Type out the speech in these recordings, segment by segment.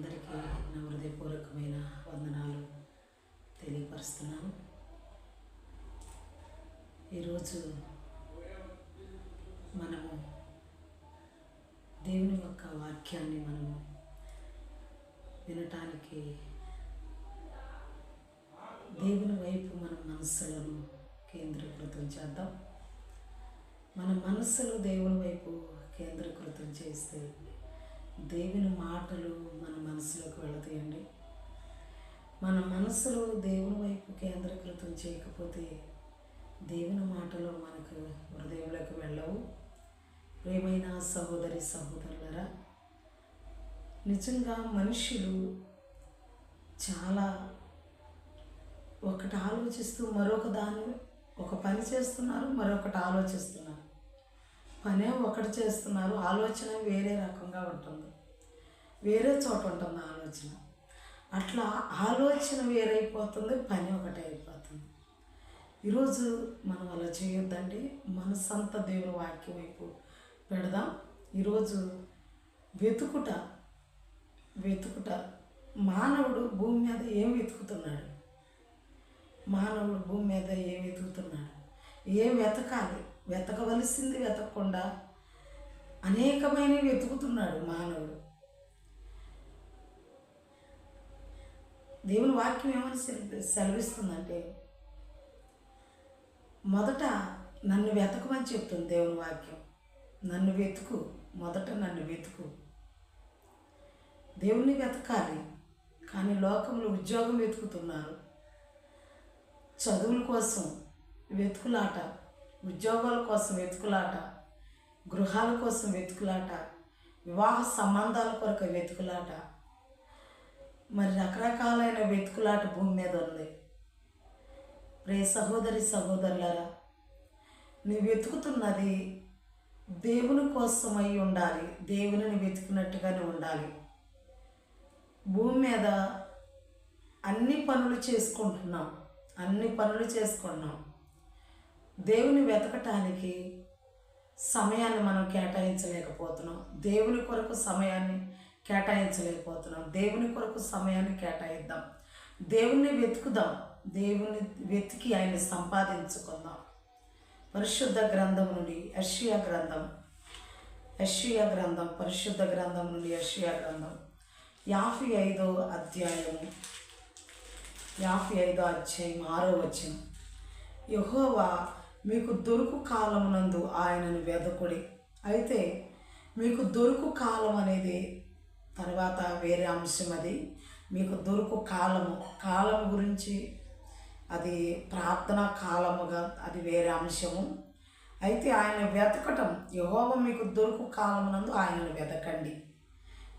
అందరికీ నా హృదయపూర్వకమైన వందనాలు తెలియపరుస్తున్నాను. ఈరోజు మనము దేవుని యొక్క వాక్యాన్ని మనము వినటానికి దేవుని వైపు మన మనస్సులను కేంద్రీకృతం చేద్దాం. మన మనస్సులు దేవుని వైపు కేంద్రీకృతం చేస్తే దేవుని మాటలు మన మనసులోకి వెళతాయండి. మన మనసులు దేవుని వైపు కేంద్రీకృతం చేయకపోతే దేవుని మాటలు మనకు హృదయంలోకి వెళ్ళవు. ప్రేమైన సహోదరి సహోదరులరా నిజంగా మనుషులు చాలా ఒకటి ఆలోచిస్తూ మరొక దాని ఒక పని చేస్తున్నారు మరొకటి ఆలోచిస్తున్నారు. పనే ఒకటి చేస్తున్నారు ఆలోచన వేరే రకంగా ఉంటుంది. వేరే చోట ఉంటుంది ఆలోచన? అట్లా ఆలోచన వేరైపోతుంది పని ఒకటే అయిపోతుంది. ఈరోజు మనం అలా చేయొద్దండి మనసంతా దేవుని వాక్యం వైపు పెడదాం. ఈరోజు వెతుకుట వెతుకుట మానవుడు భూమి మీద ఏం వెతుకుతున్నాడు? మానవుడు భూమి మీద ఏం వెతుకుతున్నాడు? ఏం వెతకాలి? వెతకవలసింది వెతకకుండా అనేకమైనవి వెతుకుతున్నాడు మానవుడు. దేవుని వాక్యం ఏమని సెలవిస్తుందంటే మొదట నన్ను వెతకమని చెప్తుంది దేవుని వాక్యం. నన్ను వెతుకు మొదట నన్ను వెతుకు. దేవుణ్ణి వెతకాలి కానీ లోకంలో ఉద్యోగం వెతుకుతున్నారు. చదువుల కోసం వెతుకులాట ఉద్యోగాల కోసం వెతుకులాట గృహాల కోసం వెతుకులాట వివాహ సంబంధాల కొరకు వెతుకులాట మరి రకరకాలైన వెతుకులాట భూమి మీద ఉంది. రే సహోదరి సహోదరులరా నువ్వు వెతుకుతున్నది దేవుని కోసమై ఉండాలి. దేవునిని వెతుకున్నట్టుగానే ఉండాలి. భూమి మీద అన్ని పనులు చేసుకుంటున్నాం. అన్ని పనులు చేసుకున్నాం. దేవుని వెతకటానికి సమయాన్ని మనం కేటాయించలేకపోతున్నాం. దేవుని కొరకు సమయాన్ని కేటాయించలేకపోతున్నాం. దేవుని కొరకు సమయాన్ని కేటాయిద్దాం. దేవుణ్ణి వెతుకుదాం. దేవుని వెతికి ఆయన సంపాదించుకుందాం. పరిశుద్ధ గ్రంథం నుండి యషియా గ్రంథం. యషియా గ్రంథం పరిశుద్ధ గ్రంథం నుండి యషియా గ్రంథం. యాభై ఐదో అధ్యాయము. యాభై ఐదో అధ్యాయం ఆరో వచ్చిన యహోవా మీకు దొరుకు కాలమునందు ఆయనను వెదకుడి. అయితే మీకు దొరుకు కాలం అనేది తర్వాత వేరే అంశం అది. మీకు దొరుకు కాలము. కాలం గురించి అది ప్రార్థన కాలముగా అది వేరే అంశము. అయితే ఆయన వెతకటం యహోవ మీకు దొరుకు కాలమునందు ఆయనను వెతకండి.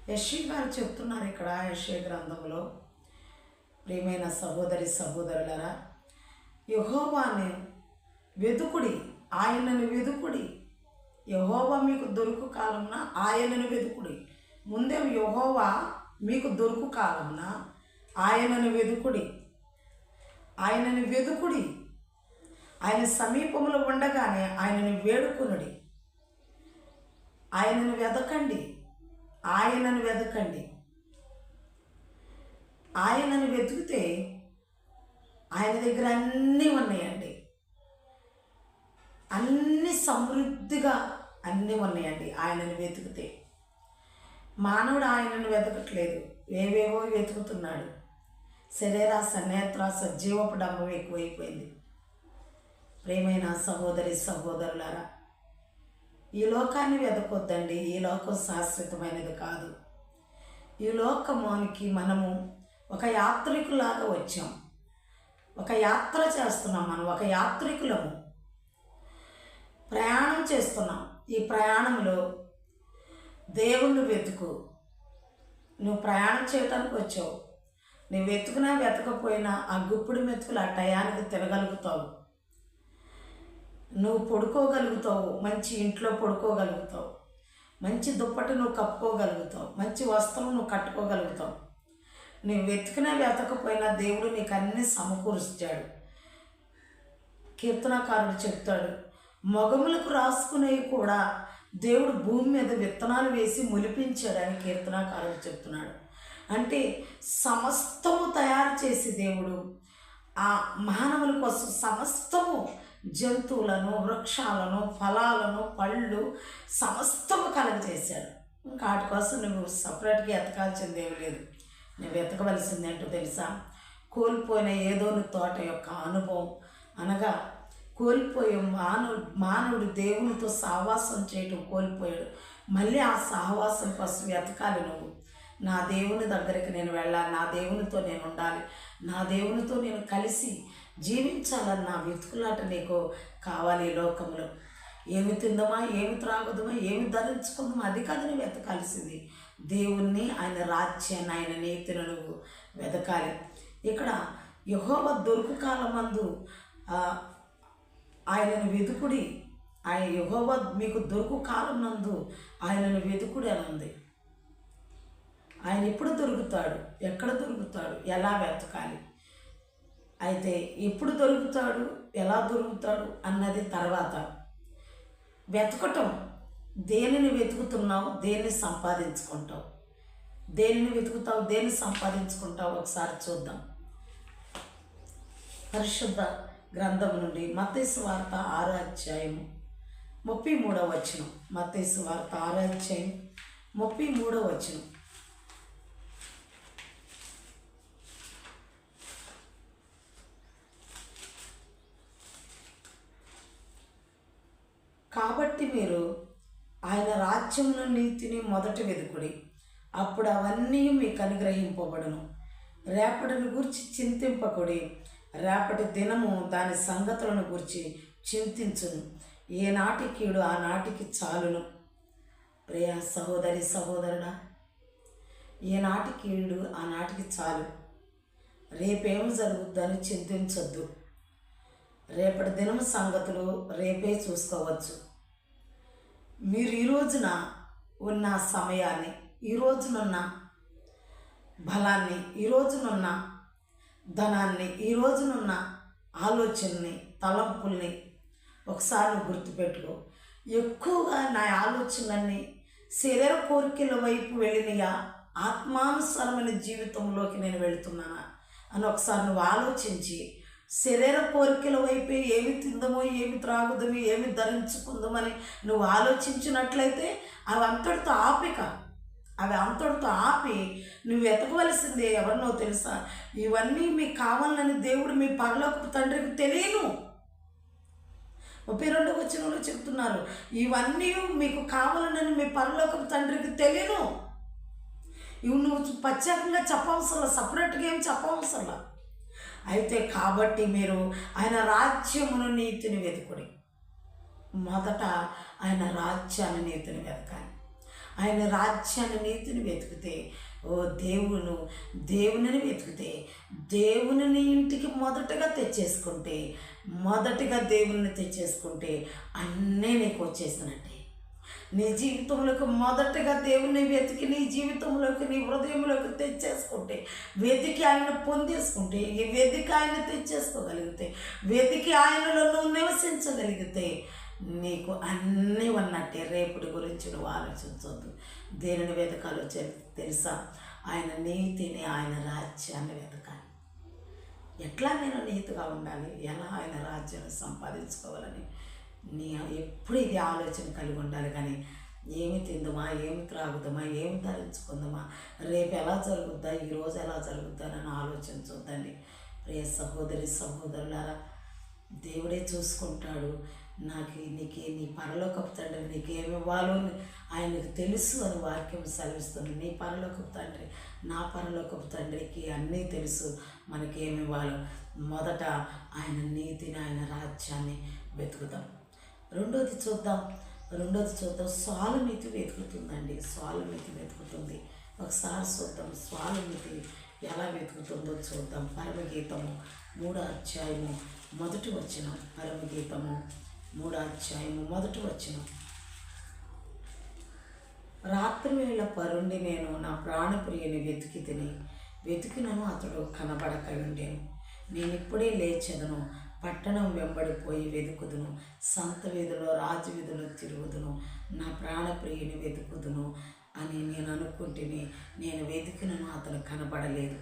యశ్వి గారు చెప్తున్నారు ఇక్కడ యశ్వ గ్రంథంలో. ప్రియమైన సహోదరి సహోదరులరా యహోవాని వెతుకుడి ఆయనను వెతుకుడి యహోవా మీకు దొరుకు కాలంన ఆయనను వెతుకుడి ముందే యహోవా మీకు దొరుకు కాలమున ఆయనను వెదుకుడి. ఆయనను వెదుకుడి. ఆయన సమీపంలో ఉండగానే ఆయనను వేడుకునుడి. ఆయనను వెతకండి ఆయనను వెతకండి ఆయనను వెతికితే ఆయన దగ్గర అన్నీ ఉన్నాయండి. అన్ని సమృద్ధిగా అన్నీ ఉన్నాయండి ఆయనను వెతికితే. మానవుడు ఆయనను వెతకట్లేదు. ఏవేవో వెతుకుతున్నాడు. శరీర సన్నేత్ర సజీవపు డబ్బు ఎక్కువైపోయింది. ప్రేమైన సహోదరి సహోదరులారా ఈ లోకాన్ని వెతకొద్దండి. ఈ లోకం శాశ్వతమైనది కాదు. ఈ లోకమునికి మనము ఒక యాత్రికులాగా వచ్చాం. ఒక యాత్ర చేస్తున్నాం మనం ఒక యాత్రికులము. ప్రయాణం చేస్తున్నాం. ఈ ప్రయాణంలో దేవుణ్ణి వెతుకు. నువ్వు ప్రయాణం చేయటానికి వచ్చావు. నువ్వు వెతుకునా వెతకపోయినా ఆ గుప్పుడు మెతుకులు ఆ టయానికి తినగలుగుతావు. నువ్వు పడుకోగలుగుతావు. మంచి ఇంట్లో పడుకోగలుగుతావు. మంచి దుప్పటి నువ్వు కప్పుకోగలుగుతావు. మంచి వస్త్రం నువ్వు కట్టుకోగలుగుతావు. నువ్వు వెతికినా వెతకపోయినా దేవుడు నీకు అన్నీ సమకూరుస్తాడు. కీర్తనకారుడు చెప్తాడు మొగములకు రాసుకునేవి కూడా దేవుడు భూమి మీద విత్తనాలు వేసి మొలిపించాడని కీర్తనాకారుడు చెప్తున్నాడు. అంటే సమస్తము తయారు చేసి దేవుడు ఆ మానవుల కోసం సమస్తము జంతువులను వృక్షాలను ఫలాలను పళ్ళు సమస్తము కలగజేశాడు. ఇంకా వాటి కోసం నువ్వు సపరేట్గా ఎతకాల్సింది ఏమి లేదు. నువ్వు ఎతకవలసింది ఏంటో తెలుసా? కోల్పోయిన ఏదోని తోట యొక్క అనుభవం అనగా కోల్పోయే. మానవుడు మానవుడు దేవునితో సహవాసం చేయటం కోల్పోయాడు. మళ్ళీ ఆ సహవాసం కోసం వెతకాలి నువ్వు. నా దేవుని దగ్గరికి నేను వెళ్ళాలి. నా దేవునితో నేను ఉండాలి. నా దేవునితో నేను కలిసి జీవించాలని నా వెతుకులాట నీకు కావాలి ఈ లోకంలో. ఏమి తిందమా? ఏమి త్రాగుదమా? ఏమి ధరించుకుందామా? అది కాదు నువ్వు వెతకాల్సింది. దేవుణ్ణి ఆయన రాజ్యాన్ని ఆయన నీతిని నువ్వు వెతకాలి. ఇక్కడ యహోవ దొరుకు కాలమందు ఆయనను వెతుకుడి ఆయన యహోవ మీకు దొరుకు కాలం నందు ఆయనను వెతుకుడి అని ఉంది. ఆయన ఎప్పుడు దొరుకుతాడు? ఎక్కడ దొరుకుతాడు? ఎలా వెతకాలి? అయితే ఎప్పుడు దొరుకుతాడు? ఎలా దొరుకుతాడు? అన్నది తర్వాత. వెతకటం. దేనిని వెతుకుతున్నావు? దేన్ని సంపాదించుకుంటావు? దేనిని వెతుకుతావు? దేన్ని సంపాదించుకుంటావు? ఒకసారి చూద్దాం. పరిశుద్ధ గ్రంథం నుండి మతేసు వార్త ఆరో అధ్యాయము. ముప్పై మూడవ వచనం. మతేసు వార్త ఆరో అధ్యాయం. ముప్పై మూడవ వచనం. కాబట్టి మీరు ఆయన రాజ్యమును నీతిని మొదట వెతుకుడి అప్పుడు అవన్నీ మీకు అనుగ్రహింపబడును. రేపటిని గురించి చింతింపకుడి. రేపటి దినము దాని సంగతులను గురించి చింతించును. ఏ నాటికీడు ఆనాటికి చాలును. ప్రియా సహోదరి సహోదరుడా ఏనాటి కీడు ఆనాటికి చాలు. రేపేం జరుగుద్దని చింతించొద్దు. రేపటి దినం సంగతులు రేపే చూసుకోవచ్చు. మీరు ఈ రోజున ఉన్న సమయాన్ని ఈ రోజునున్న బలాన్ని ఈ రోజునున్న ధనాన్ని ఈ రోజునున్న ఆలోచనని తలంపుల్ని ఒకసారి గుర్తుపెట్టుకో. ఎక్కువగా నా ఆలోచనలన్నీ శరీర కోరికల వైపు వెళ్ళినగా ఆత్మానుసరమైన జీవితంలోకి నేను వెళుతున్నానా? అని ఒకసారి నువ్వు ఆలోచించి శరీర కోరికల వైపే ఏమి తిందమో ఏమి త్రాగుదమో ఏమి ధరించుకుందామని నువ్వు ఆలోచించినట్లయితే అవి అంతటితో ఆపిక అవి అంతటితో ఆపి నువ్వు ఎతకవలసిందే ఎవరినో తెలుసా? ఇవన్నీ మీకు కావాలని దేవుడు మీ పరలోకపు తండ్రికి తెలియను. ముప్పై రెండు వచ్చిన చెప్తున్నారు ఇవన్నీ మీకు కావాలని మీ పరలోకపు తండ్రికి తెలియను. ఇవి నువ్వు ప్రత్యేకంగా చెప్పవసరం సపరేట్గా ఏం చెప్పవసరం అయితే కాబట్టి మీరు ఆయన రాజ్యమును నీతిని వెతుకుడి. మొదట ఆయన రాజ్యాన్ని నీతిని వెతకాలి. ఆయన రాజ్యాన్ని నీతిని వెతికితే ఓ దేవును దేవునిని వెతికితే దేవునిని ఇంటికి మొదటగా తెచ్చేసుకుంటే మొదటిగా దేవుని తెచ్చేసుకుంటే అన్నీ నీకు వచ్చేసినట్టే. నీ జీవితంలోకి మొదటగా దేవుని వెతికి నీ జీవితంలోకి నీ హృదయంలోకి తెచ్చేసుకుంటే వెతికి ఆయన పొందేసుకుంటే ఈ వెతికి ఆయన తెచ్చేసుకోగలిగితే వెతికి ఆయనలో నువ్వు నివసించగలిగితే నీకు అన్నీ ఉన్నట్టే. రేపటి గురించి నువ్వు ఆలోచించవద్దు దేనిని వెతకాలో తెలుసా? ఆయన నీతిని ఆయన రాజ్యాన్ని వెతకాలి. ఎట్లా నేను నీతిగా ఉండాలి? ఎలా ఆయన రాజ్యాన్ని సంపాదించుకోవాలని? నీ ఎప్పుడు ఇది ఆలోచన కలిగి ఉండాలి కానీ ఏమి తిందమా? ఏమి త్రాగుదామా? ఏమి ధరించుకుందామా? రేపు ఎలా జరుగుద్దా? ఈరోజు ఎలా జరుగుద్దా అని ఆలోచించొద్దండి. ప్రియ సహోదరి సహోదరులారా దేవుడే చూసుకుంటాడు. నాకు నీకే నీ పరలోకపు తండ్రి నీకేమి ఇవ్వాలో ఆయనకు తెలుసు అని వాక్యం సెలవిస్తుంది. నీ పరలోకపు తండ్రి నా పరలోకపు తండ్రికి అన్నీ తెలుసు మనకేమి ఇవ్వాలో. మొదట ఆయన నీతిని ఆయన రాజ్యాన్ని వెతుకుదాం. రెండోది చూద్దాం. రెండోది చూద్దాం. స్వాలమితి వెతుకుతుందండి. స్వాలమితి వెతుకుతుంది. ఒకసారి చూద్దాం. స్వాలమితి ఎలా వెతుకుతుందో చూద్దాం. పరమగీతము మూడో అధ్యాయము మొదటి వచ్చిన పరమగీతము. మూడో అధ్యాయము మొదటి వచ్చిన రాత్రి వేళ పరుండి నేను నా ప్రాణప్రియుని వెతికి తిని వెతికినను అతడు కనబడక ఉండేను. నేను ఇప్పుడే లేచెదను పట్టణం వెంబడిపోయి వెతుకుదును సంత వీధిలో రాజు వీధిలో తిరుగుదును నా ప్రాణప్రియుని వెతుకుదును అని నేను అనుకుంటేనే నేను వెతికినను అతను కనబడలేదు.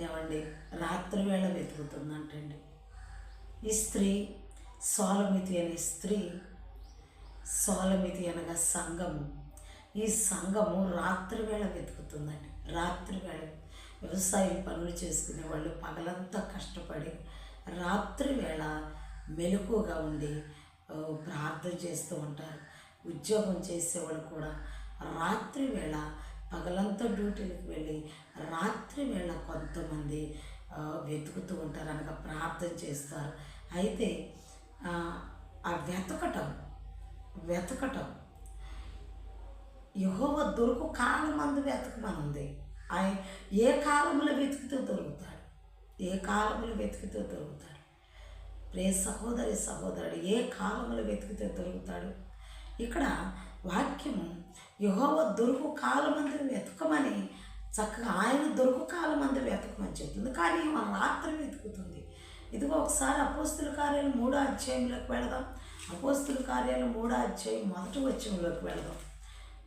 ఏమండి? రాత్రి వేళ వెతుకుతుందంటండి. ఈ స్త్రీ సోలమితి అనే స్త్రీ సోలమితి అనగా సంఘము. ఈ సంఘము రాత్రి వేళ వెతుకుతుందండి. రాత్రి వేళ వ్యవసాయం పనులు చేసుకునే వాళ్ళు పగలంతా కష్టపడి రాత్రి వేళ మెలకుగా ఉండి ప్రార్థన చేస్తూ ఉంటారు. ఉద్యోగం చేసేవాళ్ళు కూడా రాత్రి వేళ పగలంతా డ్యూటీలకు వెళ్ళి రాత్రి వేళ కొంతమంది వెతుకుతూ ఉంటారు. అనగా ప్రార్థన చేస్తారు. అయితే ఆ, వెతకటం వెతకటం. యహోవ దొరుకు కాలం మందు వెతకమనుంది. ఆయన ఏ కాలంలో వెతికితే దొరుకుతాడు? ఏ కాలంలో వెతికితే దొరుకుతాడు? ప్రే సహోదరి సహోదరుడు ఏ కాలంలో వెతికితే దొరుకుతాడు? ఇక్కడ వాక్యము యహోవ దొరుకు కాలమంది వెతకమని చక్కగా ఆయన దొరుకు కాలమంది వెతకమని చెప్తుంది. కానీ మన రాత్రి వెతుకుతుంది. ఇదిగో ఒకసారి అపోస్తుల కార్యాలు మూడో అధ్యాయంలోకి వెళదాం. అపోస్తుల కార్యాలు మూడో అధ్యాయం మొదటి వచ్చంలోకి వెళదాం.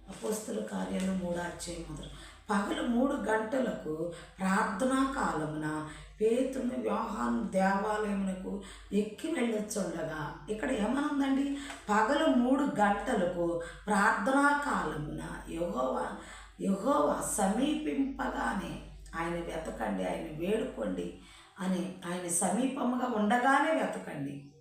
అపోస్తుల కార్యాలు మూడో అధ్యాయం మొదటి. పగలు మూడు గంటలకు ప్రార్థనా కాలమున పేతును వ్యవహాన్ దేవాలయమునకు ఎక్కి వెళ్ళొచ్చుండగా ఇక్కడ ఏమనుందండి? పగలు మూడు గంటలకు ప్రార్థనా కాలమున యహోవా యహోవా సమీపింపగానే ఆయన వెతకండి ఆయన వేడుకోండి. అని ఆయన సమీపముగా ఉండగానే వెతకండి.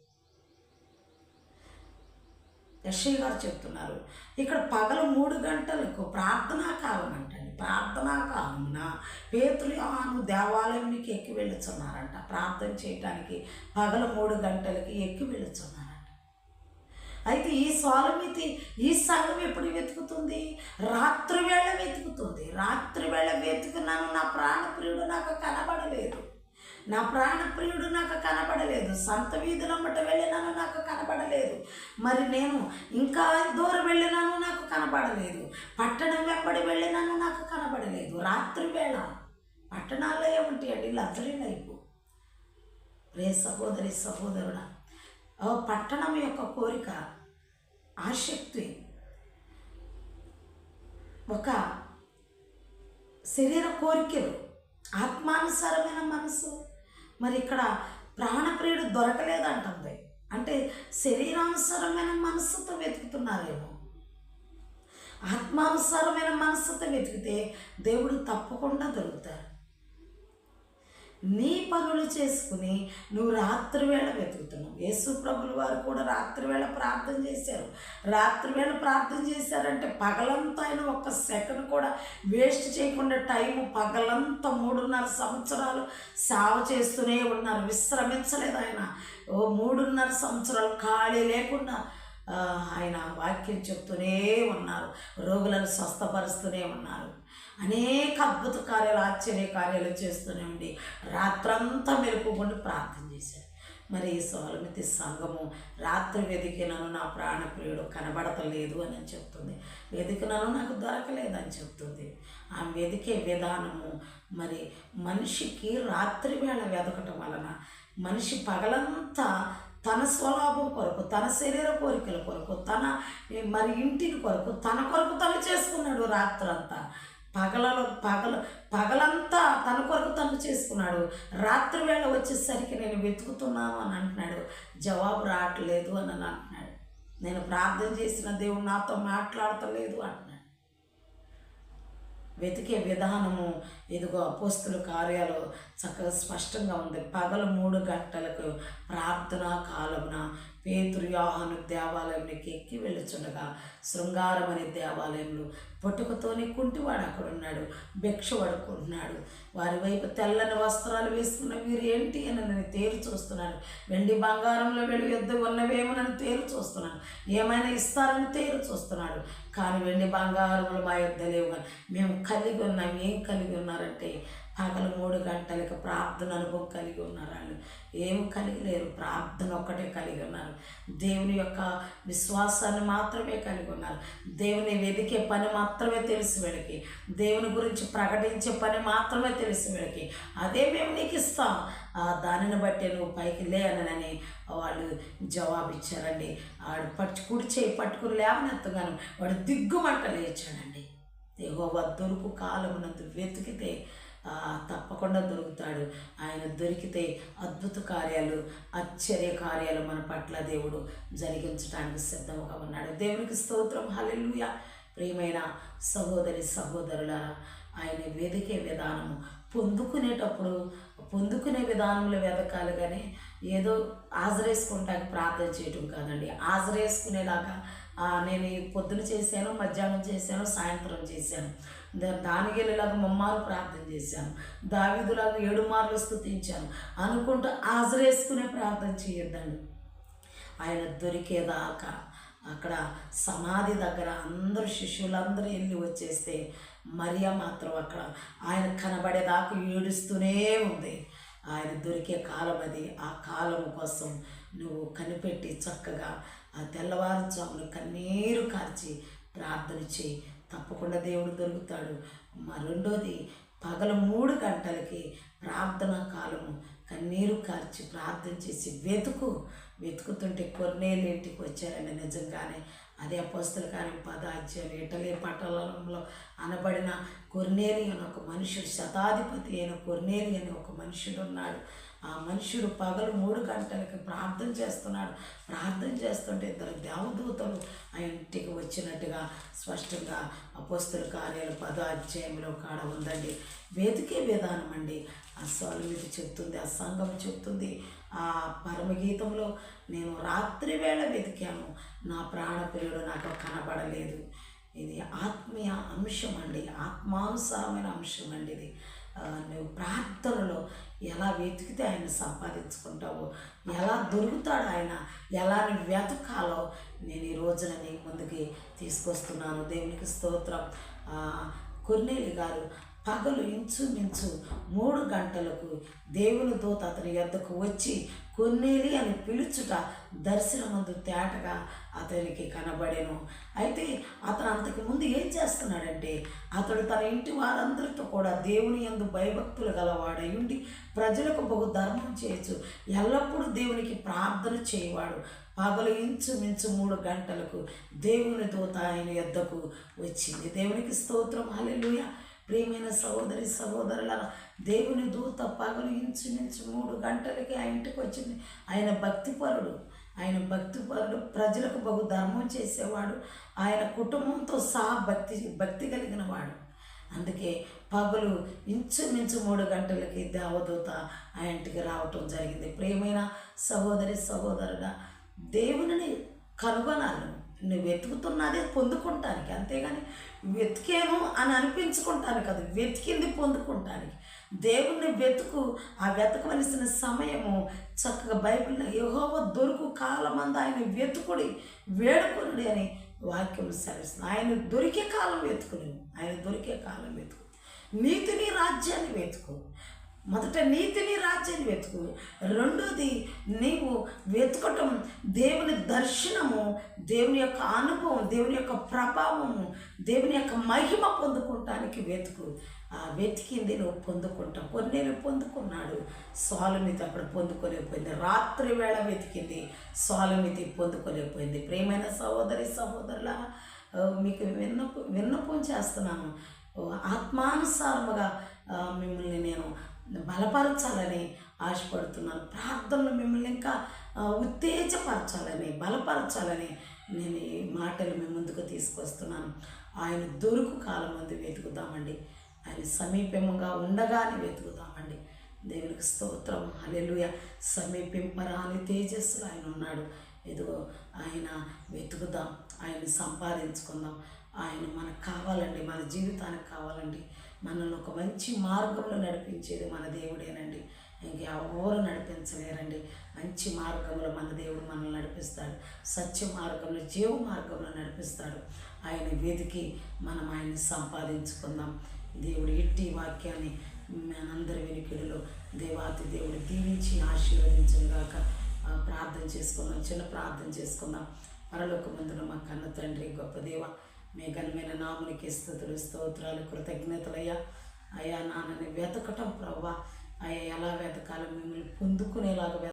యశ్వయ్య గారు చెప్తున్నారు ఇక్కడ పగలు మూడు గంటలకు ప్రార్థనా కాలం అంటండి. ప్రార్థనా కాలమున పేతులు యోహాను దేవాలయానికి ఎక్కి వెళ్ళుచున్నారంట. ప్రార్థన చేయటానికి పగలు మూడు గంటలకి ఎక్కి వెళ్ళుచున్నారంట. అయితే ఈ స్వాలమితి ఈ సంఘం ఎప్పుడు వెతుకుతుంది? రాత్రి వేళ వెతుకుతుంది. రాత్రి వేళ వెతుకున్నాను నా ప్రాణప్రియుడు నాకు కనబడలేదు. నా ప్రాణప్రియుడు నాకు కనబడలేదు. సంత వీధులమ్మట వెళ్ళినాను నాకు కనబడలేదు. మరి నేను ఇంకా దూరం వెళ్ళినాను నాకు కనబడలేదు. పట్టణం వెంబడి వెళ్ళినాను నాకు కనబడలేదు. రాత్రి వేళ పట్టణాల్లో ఏముంటాయండి లగ్జరీ లైఫ్. రే సహోదరి సహోదరుడా ఓ పట్టణం యొక్క కోరిక ఆసక్తి ఒక శరీర కోరికలు ఆత్మానుసారమైన మనసు మరి ఇక్కడ ప్రాణప్రియుడు దొరకలేదంటుంది. అంటే శరీరానుసారమైన మనస్సుతో వెతుకుతున్నారేమో. ఆత్మానుసారమైన మనస్సుతో వెతికితే దేవుడు తప్పకుండా దొరుకుతారు నీ పనులు చేసుకుని నువ్వు రాత్రి వేళ వెతుకుతున్నావు. యేసు ప్రభుల వారు కూడా రాత్రి వేళ ప్రార్థన చేశారు. రాత్రి వేళ ప్రార్థన చేశారంటే పగలంతా ఆయన ఒక్క సెకండ్ కూడా వేస్ట్ చేయకుండా టైం పగలంతా మూడున్నర సంవత్సరాలు సేవ చేస్తూనే ఉన్నారు. విశ్రమించలేదు ఆయన. ఓ మూడున్నర సంవత్సరాలు ఖాళీ లేకుండా ఆయన వాక్యం చెప్తూనే ఉన్నారు. రోగులను స్వస్థపరుస్తూనే ఉన్నారు. అనేక అద్భుత కార్యాలు ఆశ్చర్య కార్యాలు చేస్తూనే ఉండి రాత్రంతా మెలుపుకొని ప్రార్థన చేశారు. మరి ఈ సోలమితి సంఘము రాత్రి వెతికినను నా ప్రాణప్రియుడు కనబడతలేదు అని చెప్తుంది. వెతికినను నాకు దొరకలేదని చెప్తుంది. ఆ వెతికే విధానము మరి మనిషికి రాత్రి వేళ వెతకటం వలన మనిషి పగలంతా తన స్వలాభం కొరకు తన శరీర కోరికల కొరకు తన మరి ఇంటిని కొరకు తన కొరకు తను చేసుకున్నాడు రాత్రంతా. పగలలో పగల పగలంతా తన కొరకు తను చేసుకున్నాడు. రాత్రి వేళ వచ్చేసరికి నేను వెతుకుతున్నాను అని అంటున్నాడు. జవాబు రావట్లేదు అని అని అంటున్నాడు. నేను ప్రార్థన చేసిన దేవుడు నాతో మాట్లాడతలేదు అంటున్నాడు. వెతికే విధానము ఇదిగో అపోస్తుల కార్యాలు చక్కగా స్పష్టంగా ఉంది. పగలు మూడు గంటలకు ప్రార్థనా కాలమున పేతురు యోహాను దేవాలయంలోకి ఎక్కి వెళ్ళుచుండగా శృంగారం అనే దేవాలయంలో పుట్టుకతోనే కుంటివాడు అక్కడ ఉన్నాడు భిక్ష పడుకుంటున్నాడు వారి వైపు తెల్లని వస్త్రాలు వేసుకున్న వీరు ఏంటి అని నేను తేరు చూస్తున్నాను వెండి బంగారంలో వెళ్ళి యుద్ధ నన్ను తేరు చూస్తున్నాను ఏమైనా ఇస్తారని తేరు చూస్తున్నాడు. కానీ వెండి బంగారములు మా యుద్ధ లేవు. కానీ మేము కలిగి ఉన్నాం. ఏం కలిగి ఉన్నారంటే ఆకలి మూడు గంటలకు ప్రార్థన అనుభవం కలిగి ఉన్నారు వాళ్ళు ఏం కలిగి లేరు. ప్రార్థన ఒక్కటే కలిగి ఉన్నారు. దేవుని యొక్క విశ్వాసాన్ని మాత్రమే కలిగి ఉన్నారు. దేవుని వెతికే పని మాత్రమే తెలుసు వీళ్ళకి. దేవుని గురించి ప్రకటించే పని మాత్రమే తెలుసు వీళ్ళకి. అదే మేము నీకు ఇస్తాం. ఆ దానిని బట్టి నువ్వు పైకి లేనని వాళ్ళు జవాబు ఇచ్చారండి వాడు పట్టు కుడి చేయి పట్టుకుని లేవనెత్తగాను వాడు దిగ్గుమంట లేచాడండి. ఎగోవ దొరుకు కాలమునందు వెతికితే తప్పకుండా దొరుకుతాడు. ఆయన దొరికితే అద్భుత కార్యాలు ఆశ్చర్య కార్యాలు మన పట్ల దేవుడు జరిగించడానికి సిద్ధంగా ఉన్నాడు. దేవునికి స్తోత్రం. హలెలుయ ప్రియమైన సహోదరి సహోదరులారా ఆయన వెదికే విధానము పొందుకునేటప్పుడు పొందుకునే విధానంలో వెతకాలి కానీ ఏదో ఆజరేసుకుంటానికి ప్రార్థన చేయటం కాదండి. ఆజరేసుకునేలాగా నేను పొద్దున చేశాను మధ్యాహ్నం చేశాను సాయంత్రం చేశాను. దా- మమ్మారు ప్రార్థన చేశాను. దావిదులాగా ఏడు మార్లు స్థుతించాను అనుకుంటూ ఆజరేసుకునే ప్రార్థన చేయొద్దండి. ఆయన దొరికేదాకా అక్కడ సమాధి దగ్గర అందరూ శిష్యులందరూ వెళ్ళి వచ్చేస్తే మరియా మాత్రం అక్కడ ఆయన కనబడేదాకా ఏడుస్తూనే ఉంది. ఆయన దొరికే కాలం అది. ఆ కాలం కోసం నువ్వు కనిపెట్టి చక్కగా ఆ తెల్లవారుజామున కన్నీరు కార్చి ప్రార్థన చేయి. తప్పకుండా దేవుడు దొరుకుతాడు. మా రెండోది పగలు మూడు గంటలకి ప్రార్థన కాలము. కన్నీరు కార్చి ప్రార్థన చేసి వెతుకు. వెతుకుతుంటే కొన్నేళ్ళు ఇంటికి వచ్చారండి నిజంగానే అదే అపోస్తుల కార్యం పదాధ్యాయం ఇటలీ పట్టణంలో అనబడిన కొర్నేలి అని ఒక మనుషుడు శతాధిపతి అయిన కొర్నేలి అని ఒక మనుషుడు ఉన్నాడు. ఆ మనుషుడు పగలు మూడు గంటలకి ప్రార్థన చేస్తున్నాడు. ప్రార్థన చేస్తుంటే ఇద్దరు దేవదూతలు ఆ ఇంటికి వచ్చినట్టుగా స్పష్టంగా అపోస్తుల కార్యాలు పద అధ్యాయంలో కాడ ఉందండి. వెతికే విధానం అండి. ఆ సౌలమిది చెప్తుంది ఆ సంఘం చెప్తుంది. ఆ పరమగీతంలో నేను రాత్రి వేళ వెతికాను. నా ప్రాణప్రియుడు నాకు కనబడలేదు. ఇది ఆత్మీయ అంశం అండి. ఆత్మానుసారమైన అంశం అండి ఇది. నువ్వు ప్రార్థనలో ఎలా వెతికితే ఆయన సంపాదించుకుంటావో ఎలా దొరుకుతాడు ఆయన ఎలా నువ్వు వెతకాలో నేను ఈ రోజున నీ ముందుకి తీసుకొస్తున్నాను. దేవునికి స్తోత్రం. ఆ, గారు పగలు ఇంచుమించు మూడు గంటలకు దేవుని దూత అతని యొద్దకు వచ్చి కొన్నేలి అని పిలుచుట దర్శనమందు తేటగా అతనికి కనబడెను. అయితే అతను అంతకు ముందు ఏం చేస్తున్నాడంటే అతడు తన ఇంటి వారందరితో కూడా దేవుని యందు భయభక్తులు గలవాడై ఉండి ప్రజలకు బహు ధర్మం చేయొచ్చు ఎల్లప్పుడూ దేవునికి ప్రార్థన చేయవాడు. పగలు ఇంచుమించు మూడు గంటలకు దేవుని దూత ఆయన యొద్దకు వచ్చింది. దేవునికి స్తోత్రం. హల్లెలూయా. ప్రియమైన సహోదరి సహోదరుల దేవుని దూత పగలు ఇంచుమించు మూడు గంటలకి ఆ ఇంటికి వచ్చింది. ఆయన భక్తిపరుడు. ఆయన భక్తిపరుడు ప్రజలకు బహు ధర్మం చేసేవాడు. ఆయన కుటుంబంతో సహా భక్తి భక్తి కలిగిన వాడు అందుకే పగలు ఇంచుమించు మూడు గంటలకి దేవదూత ఆ ఇంటికి రావటం జరిగింది. ప్రియమైన సహోదరి సహోదరుడా దేవుని కనుగొనాలి. నువ్వు వెతుకుతున్నదే పొందుకుంటానికి. అంతేగాని వెతికాను అని అనిపించుకుంటాను కదా. వెతికింది పొందుకుంటానికి. దేవుణ్ణి వెతుకు ఆ వెతకవలసిన సమయము చక్కగా బైబిల్లో యెహోవా దొరుకు కాలమంది ఆయన వెతుకుడి వేడుకుడి అని వాక్యం సెలవిస్తుంది. ఆయన దొరికే కాలం వెతుకుని ఆయన దొరికే కాలం వెతుకు. నీతిని రాజ్యాన్ని వెతుకు. మొదట నీతిని రాజ్యాన్ని వెతుకు రెండోది నీవు వెతకటం దేవుని దర్శనము దేవుని యొక్క అనుభవం దేవుని యొక్క ప్రభావము దేవుని యొక్క మహిమ పొందుకుంటానికి వెతుకు. ఆ వెతికింది నువ్వు పొందుకుంటావు కొన్నేళ్ళు పొందుకున్నాడు. సోలమితి అప్పుడు పొందుకోలేకపోయింది. రాత్రి వేళ వెతికింది. సోలమితి పొందుకోలేకపోయింది. ప్రేమైన సహోదరి సహోదరుల మీకు విన్నపం విన్నపం చేస్తున్నాను. ఆత్మానుసారముగా మిమ్మల్ని నేను బలపరచాలని ఆశపడుతున్నాను ప్రార్థనలు మిమ్మల్ని ఇంకా ఉత్తేజపరచాలని బలపరచాలని నేను ఈ మాటలు మీ ముందుకు తీసుకొస్తున్నాను. ఆయన దొరుకు కాలం మంది వెతుకుదామండి. ఆయన సమీపంగా ఉండగానే వెతుకుదామండి. దేవునికి స్తోత్రం. హల్లెలూయా. సమీపింపరాని తేజస్సులో ఆయన ఉన్నాడు. ఇదిగో ఆయన వెతుకుదాం. ఆయన సంపాదించుకుందాం. ఆయన మనకు కావాలండి మన జీవితానికి కావాలండి. మనల్ని ఒక మంచి మార్గంలో నడిపించేది మన దేవుడేనండి. ఇంకెవరు నడిపించలేరండి. మంచి మార్గంలో మన దేవుడు మనల్ని నడిపిస్తాడు. సత్య మార్గంలో జీవ మార్గంలో నడిపిస్తాడు. ఆయన వెతికి మనం ఆయన్ని సంపాదించుకుందాం. దేవుడు ఎట్టి వాక్యాన్ని మనందరి వెనుకడిలో దేవాతి దేవుడు దీవించి ఆశీర్వదించుగాక ప్రార్థన చేసుకుందాం చిన్న ప్రార్థన చేసుకుందాం. పరలోక మందున మా కన్న తండ్రి గొప్ప దేవ మీ ఘనమైన నామునికి స్థుతులు స్తోత్రాలు కృతజ్ఞతలయ్యా. అయ్యా నాన్నని వెతకటం ప్రవ్వా. అయ్యా ఎలా వెతకాలో మిమ్మల్ని పొందుకునేలాగా